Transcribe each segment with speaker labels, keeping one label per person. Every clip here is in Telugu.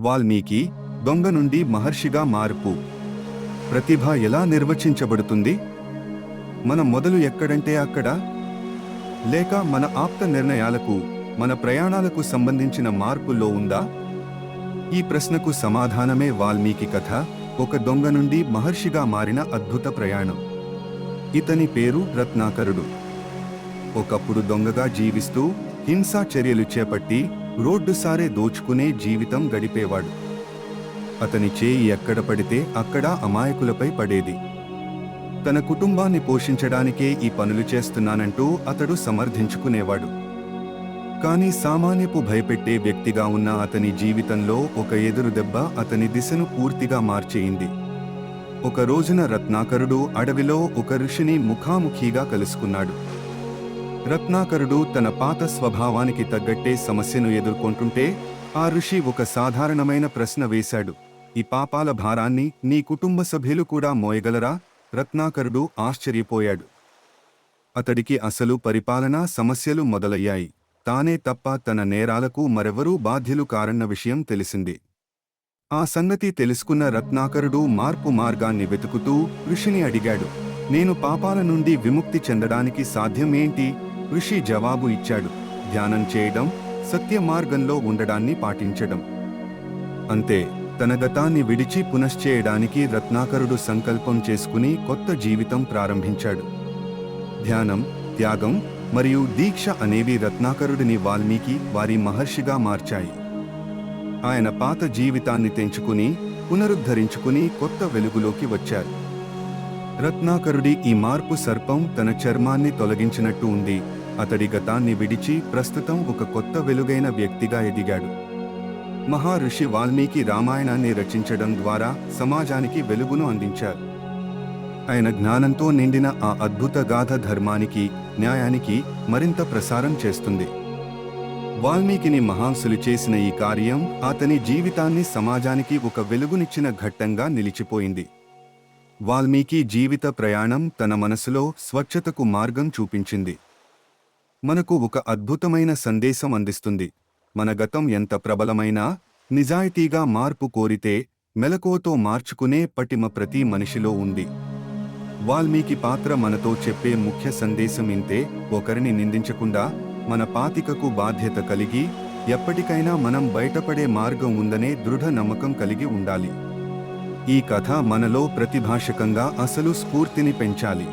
Speaker 1: వాల్మీకి దొంగ నుండి మహర్షిగా మార్పు. ప్రతిభ ఎలా నిర్వచించబడుతుంది? మన మొదలు ఎక్కడంటే అక్కడ? లేక మన ఆప్త నిర్ణయాలకు మన ప్రయాణాలకు సంబంధించిన మార్పుల్లో ఉందా? ఈ ప్రశ్నకు సమాధానమే వాల్మీకి కథ ఒక దొంగ నుండి మహర్షిగా మారిన అద్భుత ప్రయాణం. ఇతని పేరు రత్నాకరుడు. ఒకప్పుడు దొంగగా జీవిస్తూ హింసా చర్యలు చేపట్టి రోడ్డు సారే దోచుకునే జీవితం గడిపేవాడు. అతని చేయి ఎక్కడ పడితే అక్కడ అమాయకులపై పడేది. తన కుటుంబాన్ని పోషించడానికే ఈ పనులు చేస్తున్నానంటూ అతడు సమర్థించుకునేవాడు. కానీ సామాన్యపు భయపెట్టే వ్యక్తిగా ఉన్న అతని జీవితంలో ఒక ఎదురు దెబ్బ అతని దిశను పూర్తిగా మార్చేయింది. ఒక రోజున రత్నాకరుడు అడవిలో ఒక ఋషిని ముఖాముఖిగా కలుసుకున్నాడు. రత్నాకరుడు తన పాత స్వభావానికి తగ్గట్టే సమస్యను ఎదుర్కొంటుంటే ఆ ఋషి ఒక సాధారణమైన ప్రశ్న వేశాడు. ఈ పాపాల భారాన్ని నీ కుటుంబ సభ్యులు కూడా మోయగలరా? రత్నాకరుడు ఆశ్చర్యపోయాడు. అతడికి అసలు పరిపాలనా సమస్యలు మొదలయ్యాయి. తానే తప్ప తన నేరాలకు మరెవరూ బాధ్యులు కారన్న విషయం తెలిసింది. ఆ సంగతి తెలుసుకున్న రత్నాకరుడు మార్పు మార్గాన్ని వెతుకుతూ ఋషిని అడిగాడు. నేను పాపాల నుండి విముక్తి చెందడానికి సాధ్యమేంటి? ఋషి జవాబు ఇచ్చాడు. ధ్యానం చేయడం సత్య మార్గంలో ఉండడాన్ని పాటించడం. అంతే తన గతాన్ని విడిచి పునశ్చేయడానికి రత్నాకరుడు సంకల్పం చేసుకుని కొత్త జీవితం ప్రారంభించాడు. ధ్యానం త్యాగం మరియు దీక్ష అనేవి రత్నాకరుడిని వాల్మీకి వారి మహర్షిగా మార్చాయి. ఆయన పాత జీవితాన్ని తెంచుకుని పునరుద్ధరించుకుని కొత్త వెలుగులోకి వచ్చారు. రత్నాకరుడి ఈ మార్పు సర్పం తన చర్మాన్ని తొలగించినట్టు ఉంది. అతడి గతాన్ని విడిచి ప్రస్తుతం ఒక కొత్త వెలుగైన వ్యక్తిగా ఎదిగాడు. మహర్షి వాల్మీకి రామాయణాన్ని రచించడం ద్వారా సమాజానికి వెలుగును అందించారు. ఆయన జ్ఞానంతో నిండిన ఆ అద్భుత గాథ ధర్మానికి న్యాయానికి మరింత ప్రసారం చేస్తుంది. వాల్మీకిని మహాంసులు చేసిన ఈ కార్యం అతని జీవితాన్ని సమాజానికి ఒక వెలుగునిచ్చిన ఘట్టంగా నిలిచిపోయింది. వాల్మీకి జీవిత ప్రయాణం తన మనసులో స్వచ్ఛతకు మార్గం చూపించింది. మనకు ఒక అద్భుతమైన సందేశం అందిస్తుంది. మన గతం ఎంత ప్రబలమైనా నిజాయితీగా మార్పు కోరితే మెలకువతో మార్చుకునే పటిమ ప్రతి మనిషిలో ఉంది. వాల్మీకి పాత్ర మనతో చెప్పే ముఖ్య సందేశం ఇంతే. ఒకరిని నిందించకుండా మన పాతికకు బాధ్యత కలిగి ఎప్పటికైనా మనం బయటపడే మార్గం ఉందనే దృఢ నమ్మకం కలిగి ఉండాలి. ఈ కథ మనలో ప్రతిభాషకంగా అసలు స్ఫూర్తిని పెంచాలి.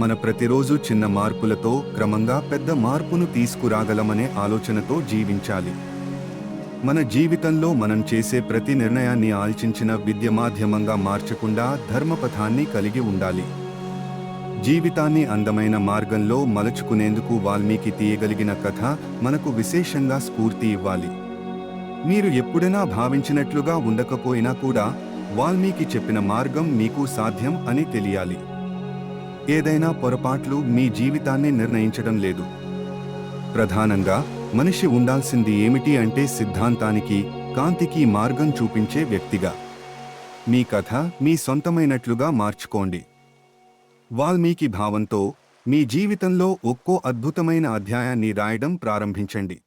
Speaker 1: మన ప్రతిరోజు చిన్న మార్పులతో క్రమంగా పెద్ద మార్పును తీసుకురాగలమనే ఆలోచనతో జీవించాలి. మన జీవితంలో మనం చేసే ప్రతి నిర్ణయాన్ని ఆల్చించిన విద్య మాధ్యమంగా మార్చకుండా ధర్మపథాన్ని కలిగి ఉండాలి. జీవితాన్ని అందమైన మార్గంలో మలుచుకునేందుకు వాల్మీకి తీయగలిగిన కథ మనకు విశేషంగా స్ఫూర్తి ఇవ్వాలి. మీరు ఎప్పుడైనా భావించినట్లుగా ఉండకపోయినా కూడా వాల్మీకి చెప్పిన మార్గం మీకు సాధ్యం అని తెలియాలి. ఏదైనా పొరపాట్లు మీ జీవితాన్ని నిర్ణయించడం లేదు. ప్రధానంగా మనిషి ఉండాల్సింది ఏమిటి అంటే సిద్ధాంతానికి కాంతికి మార్గం చూపించే వ్యక్తిగా. మీ కథ మీ సొంతమైనట్లుగా మార్చుకోండి. వాల్మీకి భావంతో మీ జీవితంలో ఒక్కో అద్భుతమైన అధ్యాయాన్ని రాయడం ప్రారంభించండి.